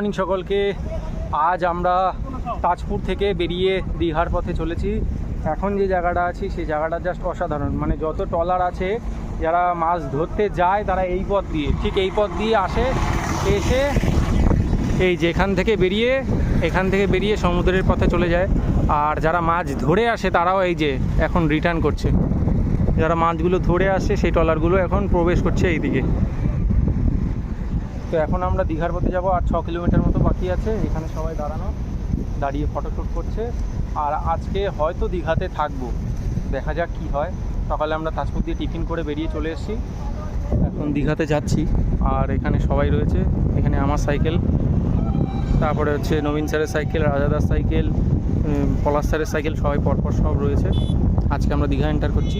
Morning সকলকে। আজ আমরা তাজপুর থেকে বেরিয়ে দীঘার পথে চলেছি। এখন যে জায়গাটা আছি, সেই জায়গাটা জাস্ট অসাধারণ। মানে যত ট্রলার আছে, যারা মাছ ধরতে যায়, তারা এই পথ দিয়ে, ঠিক এই পথ দিয়ে আসে, এসে এই যেখান থেকে বেরিয়ে, এখান থেকে বেরিয়ে সমুদ্রের পথে চলে যায়। আর যারা মাছ ধরে আসে, তারাও এই যে এখন রিটার্ন করছে। যারা মাছগুলো ধরে আসে, সেই ট্রলারগুলো এখন প্রবেশ করছে এই দিকে তো এখন আমরা দীঘার পথে যাব আর ছ কিলোমিটার মতো বাকি আছে। এখানে সবাই দাঁড়ানো, দাঁড়িয়ে ফটোশ্যুট করছে। আর আজকে হয়তো দীঘাতে থাকব। দেখা যাক কি হয়। সকালে আমরা তাজপুর দিয়ে টিফিন করে বেরিয়ে চলে এসেছি। এখন দীঘাতে যাচ্ছি। আর এখানে সবাই রয়েছে। এখানে আমার সাইকেল, তারপরে হচ্ছে নবীন স্যারের সাইকেল রাজাদার সাইকেল পলাশ স্যারের সাইকেল, সবাই পরপর সব রয়েছে। আজকে আমরা দীঘা এন্টার করছি।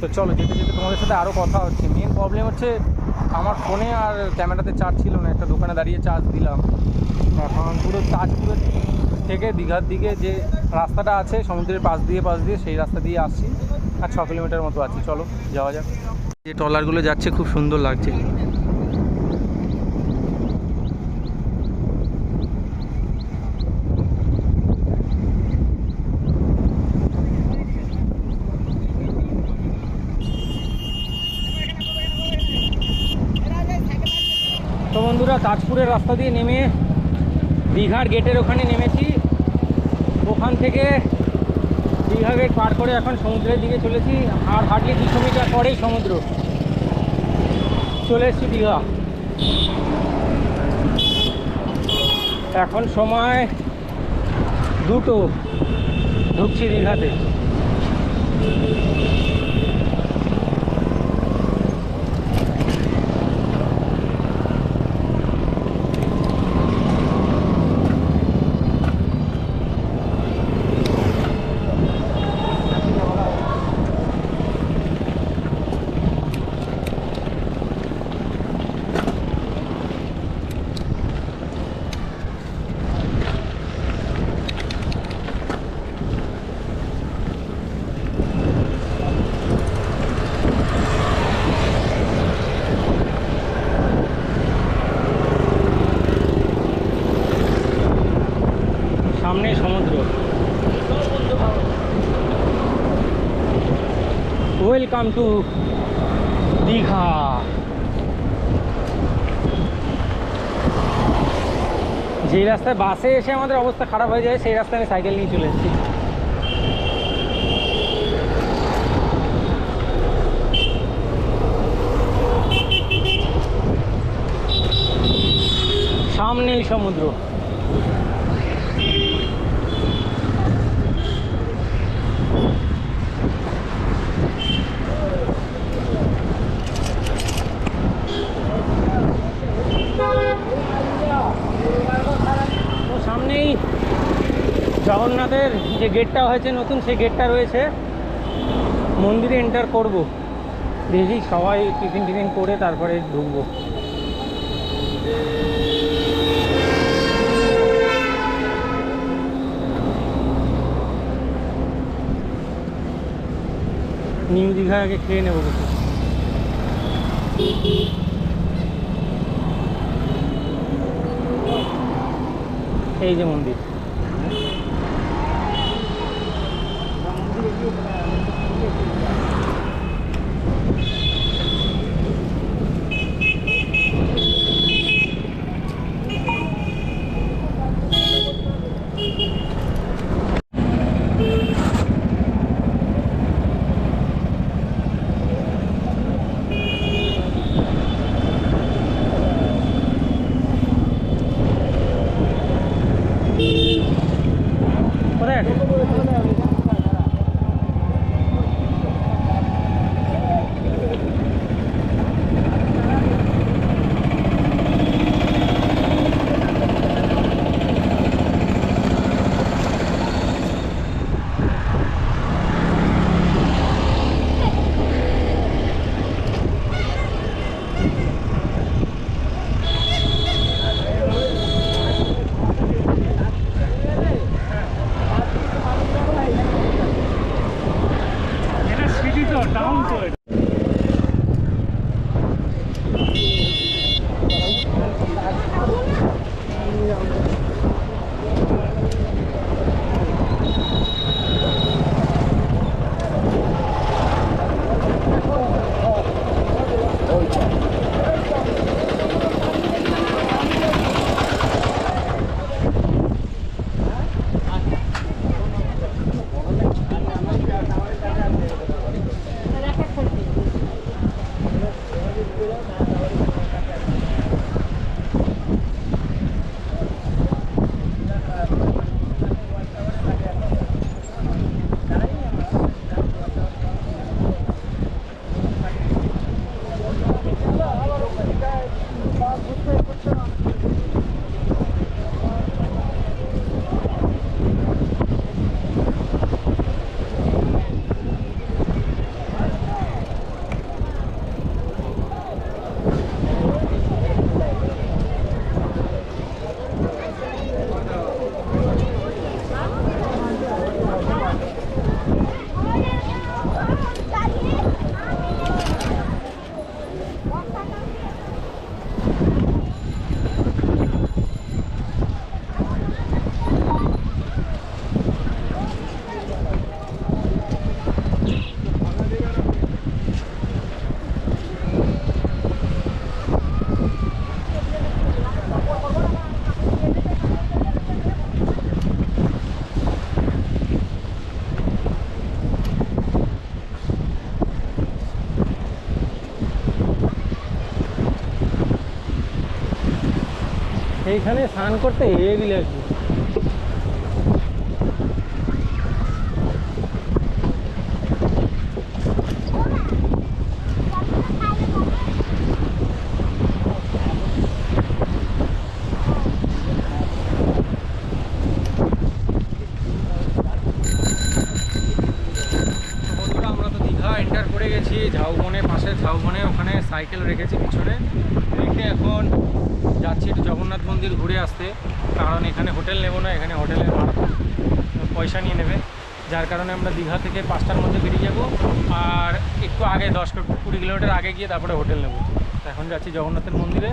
তো চলো যেতে যেতে তোমাদের সাথে আরও কথা হচ্ছে। মেন প্রবলেম হচ্ছে আমার ফোনে আর ক্যামেরাতে চার্জ ছিল না, একটা দোকানে দাঁড়িয়ে চার্জ দিলাম। এখন পুরো তাজপুরের থেকে দীঘার দিকে যে রাস্তাটা আছে, সমুদ্রের পাশ দিয়ে পাশ দিয়ে সেই রাস্তা দিয়ে আসছি। আর ছ কিলোমিটার মতো আছি। চলো, যাওয়া যাক। যে ট্রলারগুলো যাচ্ছে, খুব সুন্দর লাগছে। তো বন্ধুরা, তাজপুরের রাস্তা দিয়ে নেমে দীঘার গেটের ওখানে নেমেছি। ওখান থেকে দীঘা গেট পার করে এখন সমুদ্রের দিকে চলেছি। আর হার্ডলি দুশো মিটার পরেই সমুদ্র। চলে এসেছি দীঘা। এখন সময় দুটো। ঢুকছি দীঘাতে সামনে সমুদ্র ওয়েলকাম টু দীঘা যেই রাস্তায় বাসে এসে আমাদের অবস্থা খারাপ হয়ে যায়, সেই রাস্তায় আমি সাইকেল নিয়ে চলে এসেছি। সামনেই সমুদ্র তো সামনেই জগন্নাথের যে গেটটা হয়েছে, নতুন সেই গেটটা রয়েছে। মন্দিরে এন্টার করব। দেখি সবাই টিফিন টিফিন করে তারপরে ঢুকবো। নিউ দীঘা আগে খেয়ে নেব। কিছু এই যে মন্দির। এইখানে স্নান করতে হেভি লাগবে ঝাউবনে পাশে ঝাউবনে ওখানে সাইকেল রেখেছি পিছনে রেখে এখন যাচ্ছি একটু জগন্নাথ মন্দির ঘুরে আসতে কারণ এখানে হোটেল নেব না, এখানে হোটেলের ভাড়া পয়সা নিয়ে নেবে। যার কারণে আমরা দীঘা থেকে পাঁচটার মধ্যে বেরিয়ে যাব আর একটু আগে, দশ কুড়ি কিলোমিটার আগে গিয়ে তারপরে হোটেল নেব। এখন যাচ্ছি জগন্নাথের মন্দিরে।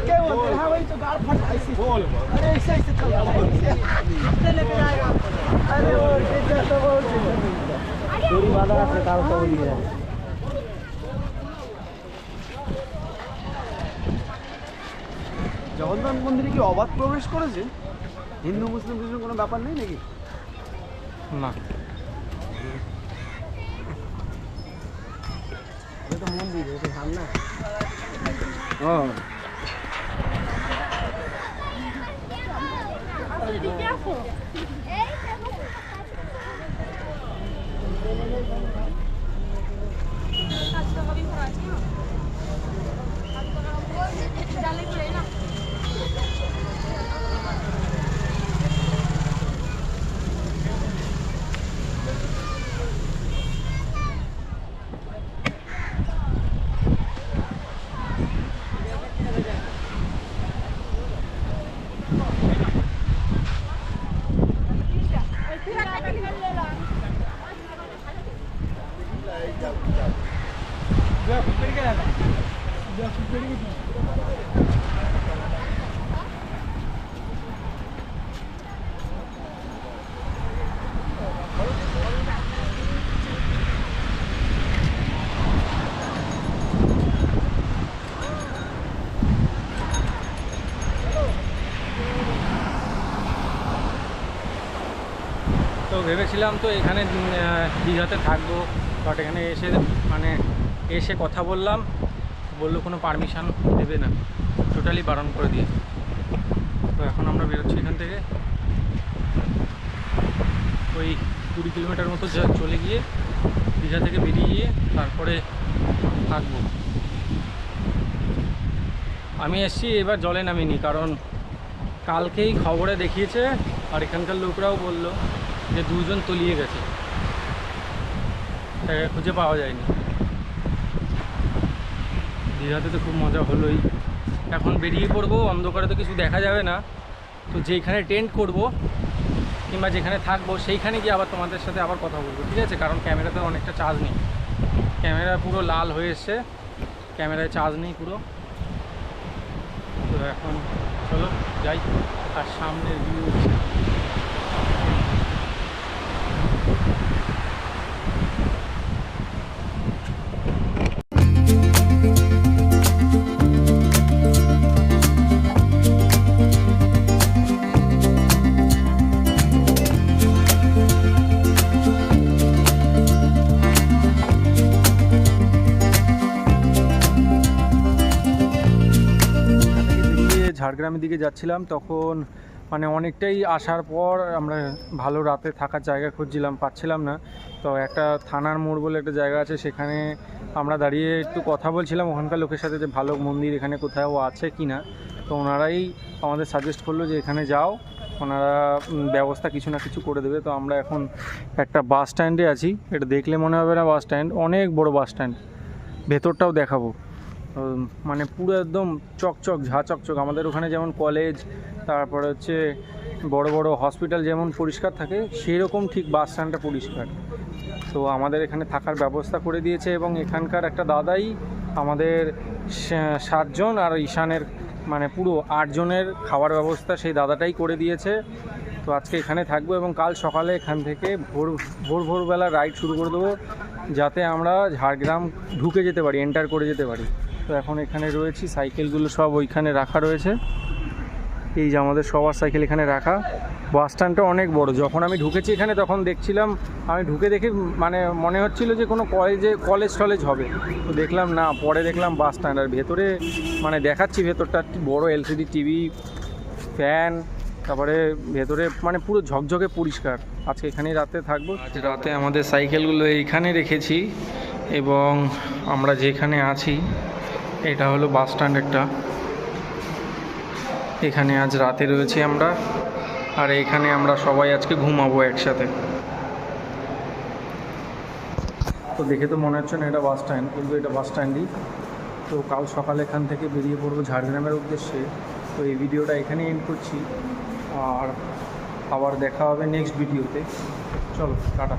क्या बोलते हैं हाँ वही तो गाड़ फट ऐसे अरे ऐसे ऐसे चल रहा है ऐसे ऐसे लेके जाएगा अरे वो ऐसे तो बोल चोरी वाला से काल तो बोलिए জগন্নাথ মন্দিরে কি অবাধ প্রবেশ করেছে হিন্দু মুসলিম কিছু কোনো ব্যাপার নেই নাকি না এটা তো মন্দির এটা ধান না ও তো ভেবেছিলাম তো এখানে দীঘাতে থাকব। বাট এখানে এসে মানে এসে কথা বললাম। বলল কোনো পারমিশান দেবে না। টোটালি বারণ করে দিয়ে। তো এখন আমরা বেরোচ্ছি এখান থেকে। ওই কুড়ি কিলোমিটার মতো চলে গিয়ে দীঘা থেকে বেরিয়ে গিয়ে তারপরে থাকব। আমি এসছি, এবার জলে নামিনি, কারণ কালকেই খবরে দেখিয়েছে আর এখানকার লোকরাও বলল। যে দুজন তলিয়ে গেছে। তাকে খুঁজে পাওয়া যায়নি। দীঘাতে তো খুব মজা হলোই। এখন বেরিয়ে পড়ব, অন্ধকারে তো কিছু দেখা যাবে না। তো যেখানে টেন্ট করব কিংবা যেখানে থাকব, সেইখানে গিয়ে আবার তোমাদের সাথে আবার কথা বলব, ঠিক আছে? কারণ ক্যামেরাতে অনেকটা চার্জ নেই। ক্যামেরা পুরো লাল হয়ে এসছে। ক্যামেরায় চার্জ নেই পুরো। তো এখন চলো যাই, আর সামনের ভিউ ঝাড়গ্রামের দিকে যাচ্ছিলাম, তখন মানে অনেকটাই আসার পর আমরা ভালো রাতে থাকার জায়গা খুঁজছিলাম, পাচ্ছিলাম না। তো একটা থানার মোড় বলে একটা জায়গা আছে, সেখানে আমরা দাঁড়িয়ে একটু কথা বলছিলাম, ওখানকার লোকের সাথে যে ভালো মন্দির এখানে কোথাও আছে কি না। তো ওনারাই আমাদের সাজেস্ট করল যে এখানে যাও, ওনারা ব্যবস্থা কিছু না কিছু করে দেবে। তো আমরা এখন একটা বাস স্ট্যান্ডে আছি, এটা দেখলে মনে হবে না বাস স্ট্যান্ড অনেক বড় বাস স্ট্যান্ড ভেতরটাও দেখাবো। মানে পুরো একদম চকচক ঝা চকচক আমাদের ওখানে যেমন কলেজ তারপরে হচ্ছে বড় বড় হসপিটাল যেমন পরিষ্কার থাকে, সেরকম ঠিক বাস স্ট্যান্ডটা পরিষ্কার। তো আমাদের এখানে থাকার ব্যবস্থা করে দিয়েছে এবং এখানকার একটা দাদাই আমাদের সাতজন আর ঈশানের মানে পুরো আটজনের খাওয়ার ব্যবস্থা সেই দাদাটাই করে দিয়েছে। তো আজকে এখানে থাকব এবং কাল সকালে এখান থেকে ভোর ভোর ভোরবেলা রাইড শুরু করে দেবো, যাতে আমরা ঝাড়গ্রাম ঢুকে যেতে পারি এন্টার করে যেতে পারি। তো এখন এখানে রয়েছি, সাইকেলগুলো সব ওইখানে রাখা রয়েছে। এই যে আমাদের সবার সাইকেল এখানে রাখা। বাস স্ট্যান্ডটা অনেক বড়। যখন আমি ঢুকেছি এখানে, তখন দেখছিলাম, আমি ঢুকে দেখে মানে মনে হচ্ছিল যে কোনো কলেজে, কলেজ টলেজ হবে। তো দেখলাম, না, পরে দেখলাম বাস স্ট্যান্ড। আর ভেতরে মানে দেখাচ্ছি ভেতরটা, বড় এলসিডি টিভি, ফ্যান, তারপরে ভেতরে মানে পুরো ঝকঝকে পরিষ্কার। আজকে এখানেই রাতে থাকব। রাতে আমাদের সাইকেলগুলো এইখানে রেখেছি, এবং আমরা যেখানে আছি এটা হলো বাস স্ট্যান্ড একটা। এখানে আজ রাতে রয়েছি আমরা, আর এখানে আমরা সবাই আজকে ঘুমাবো একসাথে। তো দেখে তো মনে হচ্ছে না এটা বাস স্ট্যান্ড, কিন্তু এটা বাস স্ট্যান্ডই। তো কাল সকালে এখান থেকে বেরিয়ে পড়ব ঝাড়গ্রামের উদ্দেশ্যে। তো এই ভিডিওটা এখানে এন্ড করছি, আর আবার দেখা হবে নেক্সট ভিডিওতে চলো, টাটা।